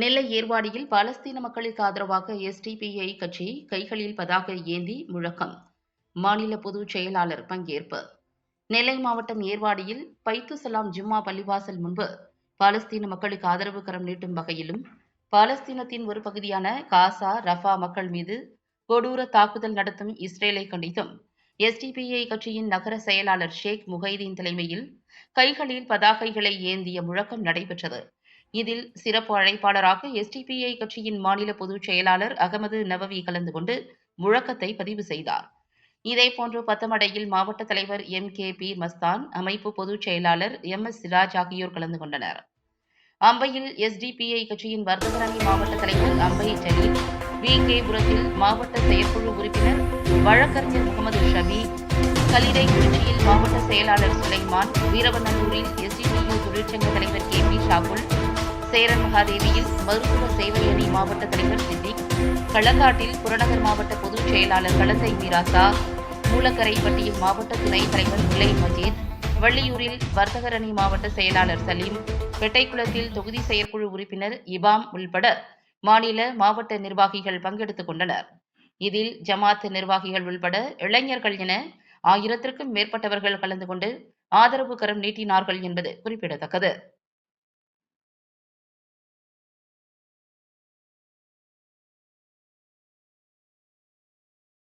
நெல்லை ஏர்வாடியில் பாலஸ்தீன மக்களுக்கு ஆதரவாக எஸ்டிபிஐ கட்சி கைகளில் பதாக ஏந்தி முழக்கம். மாநில பொதுச் செயலாளர் பங்கேற்பு. நெல்லை மாவட்டம் ஏர்வாடியில் பைத்து சலாம் ஜும்மா பள்ளிவாசல் முன்பு பாலஸ்தீன மக்களுக்கு ஆதரவு கரம் நீட்டும் வகையிலும் பாலஸ்தீனத்தின் ஒரு பகுதியான காசா ரஃபா மக்கள் மீது கொடூர தாக்குதல் நடத்தும் இஸ்ரேலை கண்டித்தும் எஸ்டிபிஐ கட்சியின் நகர செயலாளர் ஷேக் முகைதீன் தலைமையில் கைகளில் பதாகைகளை ஏந்திய முழக்கம் நடைபெற்றது. இதில் சிறப்பு அழைப்பாளராக எஸ்டிபிஐ கட்சியின் மாநில பொதுச் செயலாளர் அகமது நவவி கலந்து கொண்டு முழக்கத்தை பதிவு செய்தார். இதேபோன்று பத்தமடையில் மாவட்ட தலைவர் எம் கே பி மஸ்தான் அமைப்பு பொதுச் செயலாளர் எம் எஸ் சிராஜ் ஆகியோர் கலந்து கொண்டனர். அம்பையில் எஸ்டிபிஐ கட்சியின் வர்த்தகரணி மாவட்ட தலைவர் அம்பை ஜலீல் வி கே புரத்தில் மாவட்ட செயற்குழு உறுப்பினர் வழக்கறிஞர் முகமது ஷபி கலிடைக்குறிச்சியில் மாவட்ட செயலாளர் சுலைமான் வீரவநல்லூரில் எஸ்டிடியு தொழிற்சங்க தலைவர் கே பி ஷாகுல் சேரன் மகாதேவியில் மருத்துவ சேவை அணி மாவட்ட தலைவர் சித்திக் களக்காட்டில் புறநகர் மாவட்ட பொதுச் செயலாளர் கலசை மீராசா. மூலக்கரைப்பட்டியில் மாவட்ட துணைத் தலைவர் முல்லை மஜீத். வள்ளியூரில் வர்த்தகர் அணி மாவட்ட செயலாளர் சலீம். பெட்டைக்குளத்தில் தொகுதி செயற்குழு உறுப்பினர் இபாம் உள்பட மாநில மாவட்ட நிர்வாகிகள் பங்கெடுத்துக் கொண்டனர். இதில் ஜமாத் நிர்வாகிகள் உள்பட இளைஞர்கள் என ஆயிரத்திற்கும் மேற்பட்டவர்கள் கலந்து கொண்டு ஆதரவு கரம் நீட்டினார்கள் என்பது குறிப்பிடத்தக்கது.